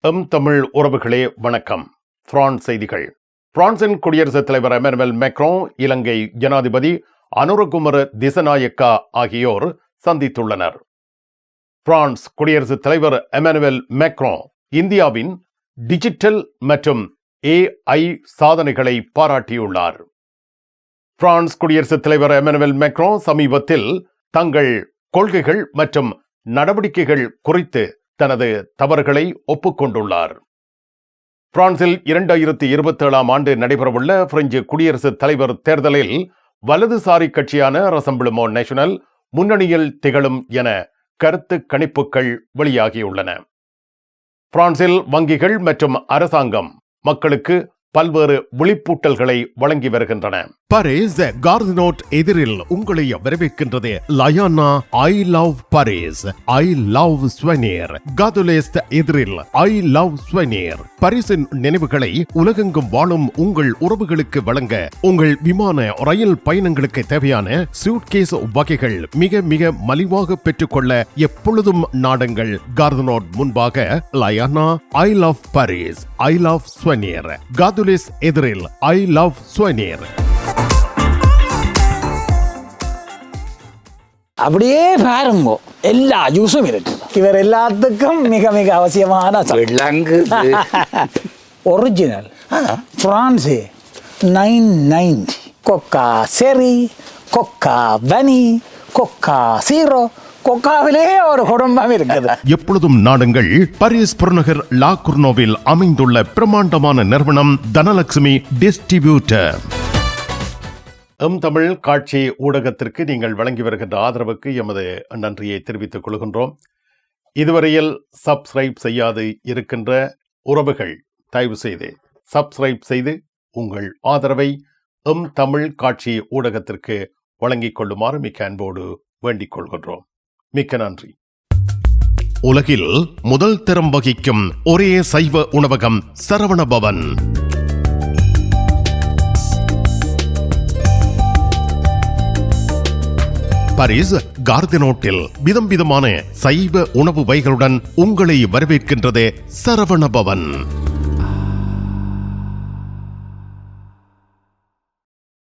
M Tamil உறவுகளே வணக்கம். France செய்திகள். பிரான்சின் குடியரசுத் தலைவர் எமனுவல் மேக்ரோ இலங்கை ஜனாதிபதி அனுரகுமர திசநாயக்கா ஆகியோர் சந்தித்துள்ளனர். பிரான்ஸ் குடியரசுத் தலைவர் எமனுவல் மேக்ரோ இந்தியாவின் டிஜிட்டல் மற்றும் ஏஐ சாதனைகளை பாராட்டியுள்ளார். பிரான்ஸ் குடியரசுத் தலைவர் எமனுவல் மேக்ரோ சமீபத்தில் தங்கள் கொள்கைகள் மற்றும் நடவடிக்கைகள் குறித்து தனது தவறுகளை ஒப்புக்கொண்டுள்ளார். பிரான்சில் இரண்டாயிரத்தி இருபத்தி ஏழாம் ஆண்டு நடைபெறவுள்ள பிரெஞ்சு குடியரசுத் தலைவர் தேர்தலில் வலதுசாரி கட்சியான ரசம்பிளுமோ நேஷனல் முன்னணியில் திகழும் என கருத்து கணிப்புகள் வெளியாகியுள்ளன. பிரான்சில் வங்கிகள் மற்றும் அரசாங்கம் மக்களுக்கு பல்வேறு விழிப்பூட்டல்களை வழங்கி வருகின்றன. பரேஸ் கார்தினோட் எதிரில் உங்களை வரவேற்கின்றது Layana I love Paris I love souvenir காதுலேஸ்ட் எதிரில் ஐ லவ் ஸ்வனீர் பரிசின் நினைவுகளை உலகெங்கும் வாழும் உங்கள் உறவுகளுக்கு வழங்க உங்கள் விமான ரயில் பயணங்களுக்கு தேவையான சூட்கேஸ் வகைகள் மிக மிக மலிவாக பெற்றுக்கொள்ள எப்பொழுதும் நாடுங்கள். கார்தனோட் முன்பாக லயானா ஐ லவ் பரீஸ் ஐ லவ் ஸ்வனீர் காதுலேஸ் எதிரில் ஐ லவ் ஸ்வனீர் அப்படியே பாருங்க. எல்லா ஜூஸும் இருக்கு. இவர் எல்லாத்துக்கும் மிக மிக அவசியமான விலங்கு ஒரிஜினல் பிரான்ஸு நைன் நைன்டி கொக்கா செரி கொக்கா வனி கொக்கா சீரோ கொக்காவிலே ஒரு குடும்பம் இருக்குது. எப்பொழுதும் நாடுங்கள் பரிஸ் புறநகர் லா குர்னோவில் அமைந்துள்ள பிரம்மாண்டமான நிறுவனம் தனலட்சுமி டிஸ்ட்ரிபியூட்டர். எம் தமிழ் காட்சி ஊடகத்திற்கு நீங்கள் வழங்கி வருகின்ற ஆதரவுக்கு எமது நன்றியை தெரிவித்துக் கொள்கின்றோம். இதுவரையில் சப்ஸ்கிரைப் செய்யாது இருக்கின்ற உறவுகள் தயவு செய்து சப்ஸ்கிரைப் செய்து உங்கள் ஆதரவை எம் தமிழ் காட்சி ஊடகத்திற்கு வழங்கிக் கொள்ளுமாறு மிக்க அன்போடு வேண்டிக் கொள்கின்றோம். மிக்க நன்றி. உலகில் முதல் தரம் வகிக்கும் ஒரே சைவ உணவகம் சரவண பவன் பாரிஸ் கார்தினோட்டில் விதம் விதமான சைவ உணவு வகைகளுடன் உங்களை வரவேற்கின்றது சரவண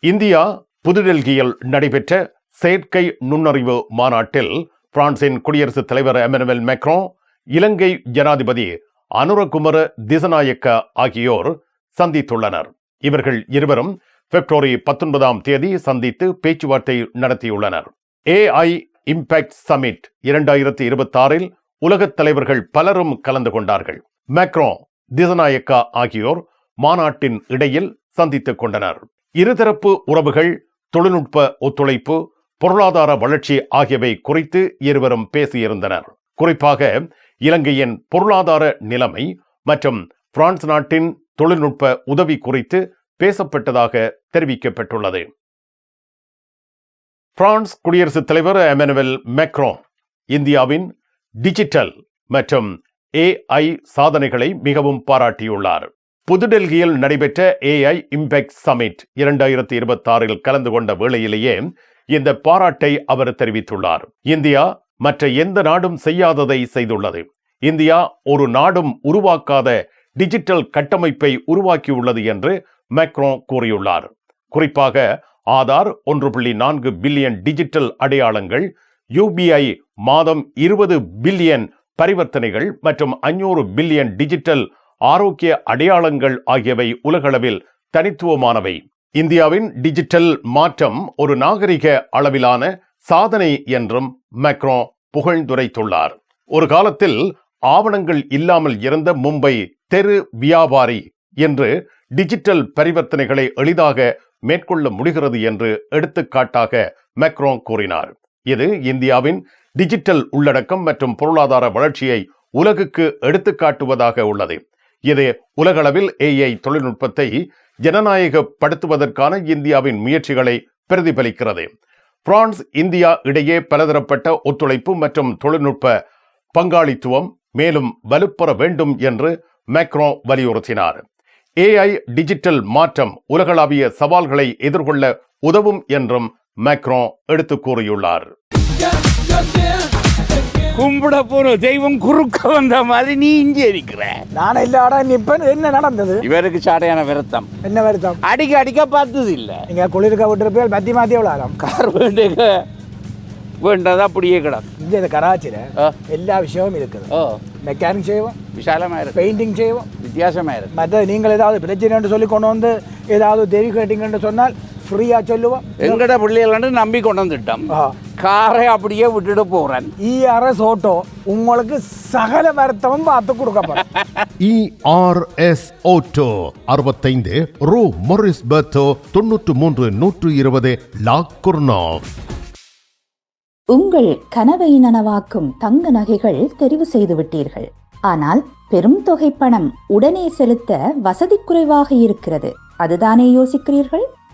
இந்தியா புதுடெல்லியில் நடைபெற்ற செயற்கை நுண்ணறிவு மாநாட்டில் பிரான்சின் குடியரசுத் தலைவர் எமனுவல் மெக்ரோ இலங்கை ஜனாதிபதி அனுரகுமர திசநாயக்க ஆகியோர் சந்தித்துள்ளனர். இவர்கள் இருவரும் பிப்ரவரி பத்தொன்பதாம் தேதி சந்தித்து பேச்சுவார்த்தை நடத்தியுள்ளனர். ஏஐ இம்பாக்ட் சமிட் இரண்டாயிரத்தி இருபத்தாறில் உலகத் தலைவர்கள் பலரும் கலந்து கொண்டார்கள். மேக்ரோ திசநாயக்கா ஆகியோர் மாநாட்டின் இடையில் சந்தித்துக் கொண்டனர். இருதரப்பு உறவுகள் தொழில்நுட்ப ஒத்துழைப்பு பொருளாதார வளர்ச்சி ஆகியவை குறித்து இருவரும் பேசியிருந்தனர். குறிப்பாக இலங்கையின் பொருளாதார நிலைமை மற்றும் பிரான்ஸ் நாட்டின் தொழில்நுட்ப உதவி குறித்து பேசப்பட்டதாக தெரிவிக்கப்பட்டுள்ளது. பிரான்ஸ் குடியரசுத் தலைவர் எமனுவல் மெக்ரோ இந்தியாவின் டிஜிட்டல் மற்றும் ஏஐ சாதனைகளை மிகவும் பாராட்டியுள்ளார். புதுடெல்லியில் நடைபெற்ற ஏஐ இம்பெக்ட் சமிட் இரண்டாயிரத்தி இருபத்தாறில் கலந்து கொண்ட வேளையிலேயே இந்த பாராட்டை அவர் தெரிவித்துள்ளார். இந்தியா மற்ற எந்த நாடும் செய்யாததை செய்துள்ளது. இந்தியா ஒரு நாடும் உருவாக்காத டிஜிட்டல் கட்டமைப்பை உருவாக்கியுள்ளது என்று மேக்ரோ கூறியுள்ளார். குறிப்பாக ஆதார் ஒன்று புள்ளி நான்கு பில்லியன் டிஜிட்டல் அடையாளங்கள் யூபிஐ மாதம் இருபது பில்லியன் பரிவர்த்தனைகள் மற்றும் அஞ்சூறு பில்லியன் டிஜிட்டல் ஆரோக்கிய அடையாளங்கள் ஆகியவை உலகளவில் தனித்துவமானவை. இந்தியாவின் டிஜிட்டல் மாற்றம் ஒரு நாகரிக அளவிலான சாதனை என்றும் மேக்ரோ புகழ்ந்துரைத்துள்ளார். ஒரு காலத்தில் ஆவணங்கள் இல்லாமல் இருந்த மும்பை தெரு வியாபாரி என்று டிஜிட்டல் பரிவர்த்தனைகளை எளிதாக மேற்கொள்ள முடிகிறது என்று எடுத்துக்காட்டாக மேக்ரோ கூறினார். இது இந்தியாவின் டிஜிட்டல் உள்ளடக்கம் மற்றும் பொருளாதார வளர்ச்சியை உலகுக்கு எடுத்துக்காட்டுவதாக உள்ளது. இது உலகளவில் ஏஐ தொழில்நுட்பத்தை ஜனநாயகப்படுத்துவதற்கான இந்தியாவின் முயற்சிகளை பிரதிபலிக்கிறது. பிரான்ஸ் இந்தியா இடையே பலதரப்பட்ட ஒத்துழைப்பு மற்றும் தொழில்நுட்ப பங்காளித்துவம் மேலும் வலுப்பெற வேண்டும் என்று மேக்ரோ வலியுறுத்தினார். ஏஐ டிஜிட்டல் மாற்றம் உலகளாவிய சவால்களை எதிர்கொள்ள உதவும் என்றும் மேக்ரோ எடுத்து கூறியுள்ளார். கும்பிட போற தெய்வம் குறுக்க வந்த மாதிரி நீ இங்கே இருக்கிற. நான் இல்லாட நிப்பேன் என்ன நடந்தது? இவருக்கு சாட்டையான விரத்தம் என்ன வருத்தம் அடிக்க அடிக்க பார்த்தது இல்ல. நீங்க குளிர்க்க விட்டுருப்பேன் மத்தி மாத்தி விளாடம் கார் வேண்டுக வேண்டது அப்படியே கிடக்கு இங்க இந்த கராச்சியில. எல்லா விஷயமும் இருக்குது. மெக்கானிக் செய்வோம் விசாலமா இருக்கு. பெயிண்டிங் செய்வோம். வித்தியாசமா இருக்கு. மற்ற நீங்கள் ஏதாவது பிரச்சனைன்னு சொல்லி கொண்டு வந்து ஏதாவது தெரி கேட்டீங்கன்னு சொன்னால் ஃப்ரீயாக சொல்லுவோம் எங்கட பிள்ளைகள் நம்பி கொண்டு வந்துட்டோம். காரை அப்படியே விட்டுட்டு போறேன் இஆர்எஸ் ஓட்டோ உங்களுக்கு சகல வருத்தமும் பார்த்து கொடுக்கப்படும் இஆர்எஸ் ஓட்டோ அறுபத்தைந்து ரூ மொரிஸ் பெர்த்தோ தொன்னூற்று மூன்று நூற்று இருபது லா குர்னாஃப் உங்கள் கனவை நனவாக்கும் தங்க நகைகள் தெரிவு செய்து விட்டீர்கள் ஆனால் பெரும் தொகை பணம் உடனே செலுத்த வசதி குறைவாக இருக்கிறது அதுதானே யோசிக்கிறீர்கள்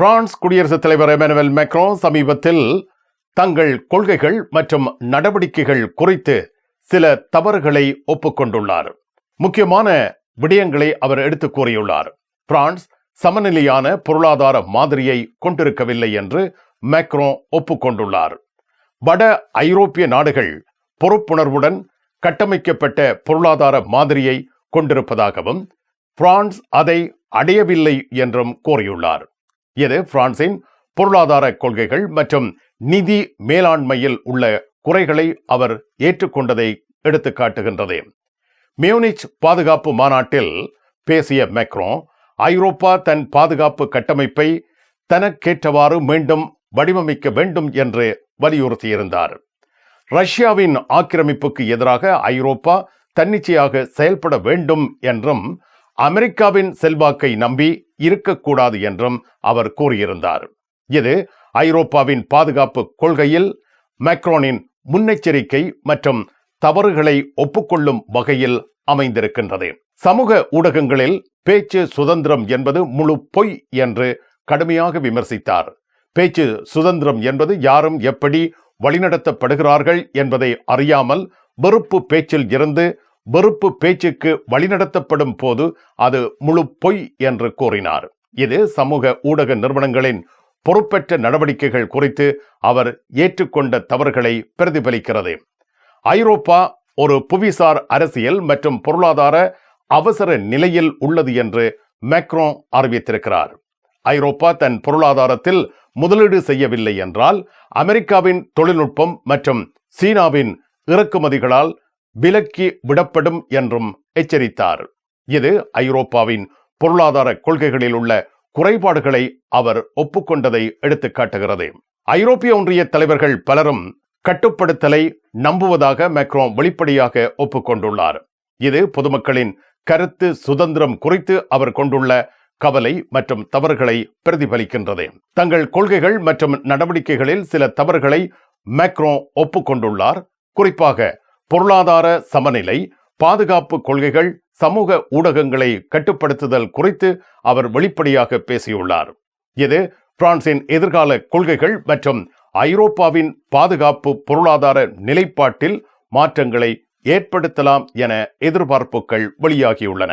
பிரான்ஸ் குடியரசுத் தலைவர் எமனுவல் மெக்ரோ சமீபத்தில் தங்கள் கொள்கைகள் மற்றும் நடவடிக்கைகள் குறித்து சில தவறுகளை ஒப்புக்கொண்டுள்ளார். முக்கியமான விடயங்களை அவர் எடுத்து கூறியுள்ளார். பிரான்ஸ் சமநிலையான பொருளாதார மாதிரியை கொண்டிருக்கவில்லை என்று மேக்ரோ ஒப்புக்கொண்டுள்ளார். வட ஐரோப்பிய நாடுகள் பொறுப்புணர்வுடன் கட்டமைக்கப்பட்ட பொருளாதார மாதிரியை கொண்டிருப்பதாகவும் பிரான்ஸ் அதை அடையவில்லை என்றும் கூறியுள்ளார். இது பிரான்சின் பொருளாதார கொள்கைகள் மற்றும் நிதி மேலாண்மையில் உள்ள குறைகளை அவர் ஏற்றுக்கொண்டதை எடுத்து காட்டுகின்றது. மியூனிச் பாதுகாப்பு மாநாட்டில் பேசிய மெக்ரோ ஐரோப்பா தன் பாதுகாப்பு கட்டமைப்பை தனக்கேற்றவாறு மீண்டும் வடிவமைக்க வேண்டும் என்று வலியுறுத்தியிருந்தார். ரஷ்யாவின் ஆக்கிரமிப்புக்கு எதிராக ஐரோப்பா தன்னிச்சையாக செயல்பட வேண்டும் என்றும் அமெரிக்காவின் செல்வாக்கை நம்பி இருக்கக்கூடாது என்றும் அவர் கூறியிருந்தார். இது ஐரோப்பாவின் பாதுகாப்பு கொள்கையில் மேக்ரோனின் முன்னெச்சரிக்கை மற்றும் தவறுகளை ஒப்புக்கொள்ளும் வகையில் அமைந்திருக்கின்றது. சமூக ஊடகங்களில் பேச்சு சுதந்திரம் என்பது முழு பொய் என்று கடுமையாக விமர்சித்தார். பேச்சு சுதந்திரம் என்பது யாரும் எப்படி வழிநடத்தப்படுகிறார்கள் என்பதை அறியாமல் வெறுப்பு பேச்சில் இருந்து வெறுப்பு பேச்சுக்கு வழிநடத்தப்படும் போது அது முழு பொய் என்று கூறினார். இது சமூக ஊடக நிறுவனங்களின் பொறுப்பற்ற நடவடிக்கைகள் குறித்து அவர் ஏற்றுக்கொண்ட தவறுகளை பிரதிபலிக்கிறது. ஐரோப்பா ஒரு புவிசார் அரசியல் மற்றும் பொருளாதார அவசர நிலையில் உள்ளது என்று மேக்ரோ அறிவித்திருக்கிறார். ஐரோப்பா தன் பொருளாதாரத்தில் முதலீடு செய்யவில்லை என்றால் அமெரிக்காவின் தொழில்நுட்பம் மற்றும் சீனாவின் இறக்குமதிகளால் விலக்கி விடப்படும் என்றும் எச்சரித்தார். இது ஐரோப்பாவின் பொருளாதார கொள்கைகளில் உள்ள குறைபாடுகளை அவர் ஒப்புக்கொண்டதை எடுத்துக்காட்டுகிறது ஐரோப்பிய ஒன்றிய தலைவர்கள் பலரும் கட்டுப்படுத்தலை நம்புவதாக மேக்ரோன் வெளிப்படையாக ஒப்புக்கொண்டுள்ளார். இது பொதுமக்களின் கருத்து சுதந்திரம் குறித்து அவர் கொண்டுள்ள கவலை மற்றும் தவறுகளை பிரதிபலிக்கின்றது. தங்கள் கொள்கைகள் மற்றும் நடவடிக்கைகளில் சில தவறுகளை மேக்ரோ ஒப்புக்கொண்டுள்ளார். குறிப்பாக பொருளாதார சமநிலை பாதுகாப்பு கொள்கைகள் சமூக ஊடகங்களை கட்டுப்படுத்துதல் குறித்து அவர் வெளிப்படையாக பேசியுள்ளார். இது பிரான்சின் எதிர்கால கொள்கைகள் மற்றும் ஐரோப்பாவின் பாதுகாப்பு பொருளாதார நிலைப்பாட்டில் மாற்றங்களை ஏற்படுத்தலாம் என எதிர்பார்ப்புகள் வெளியாகியுள்ளன.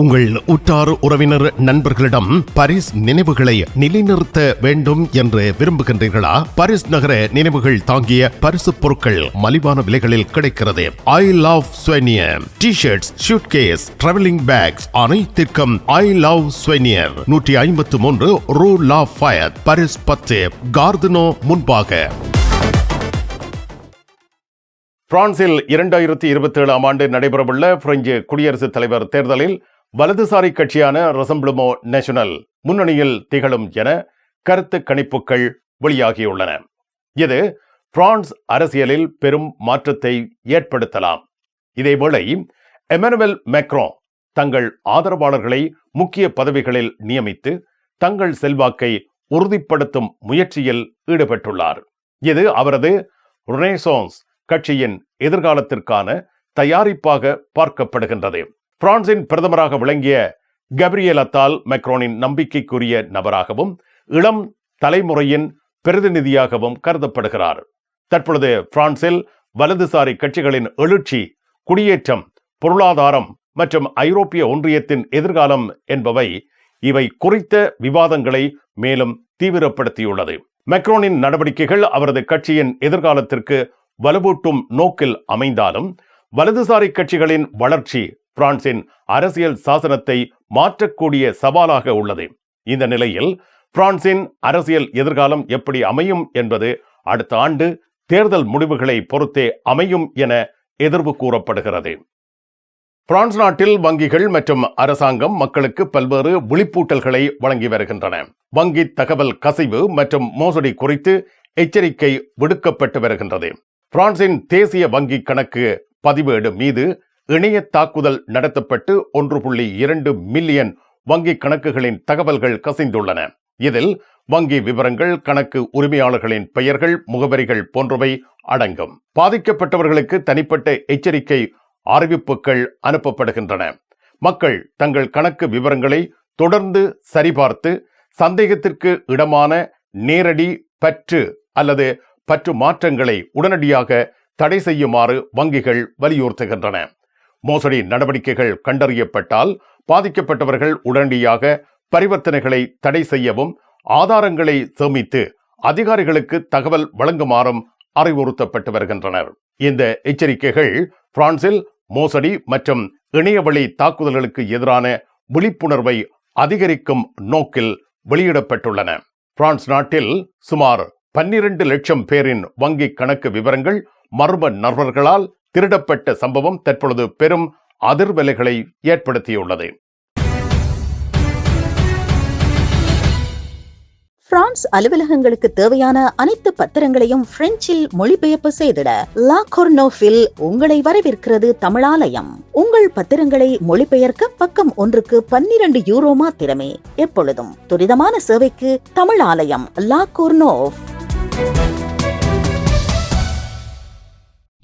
உங்கள் உற்றார் உறவினர் நண்பர்களிடம் பரிஸ் நினைவுகளை நிலைநிறுத்த வேண்டும் என்று விரும்புகின்றீர்களா? பாரிஸ் நகர நினைவுகள் தாங்கிய பரிசு பொருட்கள் மலிவான விலைகளில் கிடைக்கிறது. I love souvenir T shirts suitcase travelling bags அனைத்திற்கும் ஐ லவ் ஸ்வெனியர் நூற்றி ஐம்பத்து மூன்று ரூ லா ஃபயர் பாரிஸ் பத்து. கார்தனோ முன்பாக. பிரான்சில் இரண்டாயிரத்தி இருபத்தி ஏழாம் ஆண்டு நடைபெறவுள்ள பிரெஞ்சு குடியரசுத் தலைவர் தேர்தலில் வலதுசாரி கட்சியான ரெசம்பிளமோ நேஷனல் முன்னணியில் திகழும் என கருத்து கணிப்புகள் வெளியாகியுள்ளன. இது பிரான்ஸ் அரசியலில் பெரும் மாற்றத்தை ஏற்படுத்தலாம். இதேவேளை எமனுவல் மேக்ரோ தங்கள் ஆதரவாளர்களை முக்கிய பதவிகளில் நியமித்து தங்கள் செல்வாக்கை உறுதிப்படுத்தும் முயற்சியில் ஈடுபட்டுள்ளார். இது அவரது ருனேசோன்ஸ் கட்சியின் எதிர்காலத்திற்கான தயாரிப்பாக பார்க்கப்படுகின்றது. பிரான்சின் பிரதமராக விளங்கிய கப்ரியல் அத்தால் மெக்ரோனின் நம்பிக்கைக்குரிய நபராகவும் இளம் தலைமுறையின் பிரதிநிதியாகவும் கருதப்படுகிறார். தற்பொழுது பிரான்சில் வலதுசாரி கட்சிகளின் எழுச்சி குடியேற்றம் பொருளாதாரம் மற்றும் ஐரோப்பிய ஒன்றியத்தின் எதிர்காலம் என்பவை இவை குறித்த விவாதங்களை மேலும் தீவிரப்படுத்தியுள்ளது. மெக்ரோனின் நடவடிக்கைகள் அவரது கட்சியின் எதிர்காலத்திற்கு வலுவூட்டும் நோக்கில் அமைந்தாலும் வலதுசாரி கட்சிகளின் வளர்ச்சி பிரான்சின் அரசியல் சாசனத்தை மாற்றக்கூடிய சவாலாக உள்ளது. இந்த நிலையில் பிரான்சின் அரசியல் எதிர்காலம் எப்படி அமையும் என்பது அடுத்த ஆண்டு தேர்தல் முடிவுகளை பொறுத்தே அமையும் என எதிர்வு கூறப்படுகிறது. பிரான்ஸ் நாட்டில் வங்கிகள் மற்றும் அரசாங்கம் மக்களுக்கு பல்வேறு விழிப்பூட்டல்களை வழங்கி வருகின்றன. வங்கி தகவல் கசிவு மற்றும் மோசடி குறித்து எச்சரிக்கை விடுக்கப்பட்டு வருகின்றது. பிரான்சின் தேசிய வங்கி கணக்கு பதிவேடு மீது இணைய தாக்குதல் நடத்தப்பட்டு ஒன்று புள்ளி இரண்டு மில்லியன் வங்கி கணக்குகளின் தகவல்கள் கசிந்துள்ளன. இதில் வங்கி விவரங்கள் கணக்கு உரிமையாளர்களின் பெயர்கள் முகவரிகள் போன்றவை அடங்கும். பாதிக்கப்பட்டவர்களுக்கு தனிப்பட்ட எச்சரிக்கை அறிவிப்புகள் அனுப்பப்படுகின்றன. மக்கள் தங்கள் கணக்கு விவரங்களை தொடர்ந்து சரிபார்த்து சந்தேகத்திற்கு இடமான நேரடி பற்று அல்லது பற்று மாற்றங்களை உடனடியாக தடை செய்யுமாறு வங்கிகள் வலியுறுத்துகின்றன. மோசடி நடவடிக்கைகள் கண்டறியப்பட்டால் பாதிக்கப்பட்டவர்கள் உடனடியாக பரிவர்த்தனைகளை தடை செய்யவும் ஆதாரங்களை சேமித்து அதிகாரிகளுக்கு தகவல் வழங்குமாறும் அறிவுறுத்தப்பட்டு வருகின்றனர். இந்த எச்சரிக்கைகள் பிரான்சில் மோசடி மற்றும் இணையவழி தாக்குதல்களுக்கு எதிரான விழிப்புணர்வை அதிகரிக்கும் நோக்கில் வெளியிடப்பட்டுள்ளன. பிரான்ஸ் நாட்டில் சுமார் பன்னிரண்டு லட்சம் பேரின் வங்கி கணக்கு விவரங்கள் மர்ம நபர்களால் திருடப்பட்ட சம்பவம் தற்பொழுது பெரும் அதிர்வலைகளை ஏற்படுத்தியுள்ளது. பிரான்ஸ் அலுவலகங்களுக்கு தேவையான அனைத்து பத்திரங்களையும் பிரெஞ்சில் மொழிபெயர்ப்பு செய்திட லா கொர்னோஃபில் உங்களை வரவேற்கிறது தமிழாலயம். உங்கள் பத்திரங்களை மொழிபெயர்க்க பக்கம் ஒன்றுக்கு பன்னிரண்டு யூரோ மாத்திரமே. எப்பொழுதும் துரிதமான சேவைக்கு தமிழாலயம் லா கொர்னோஃப்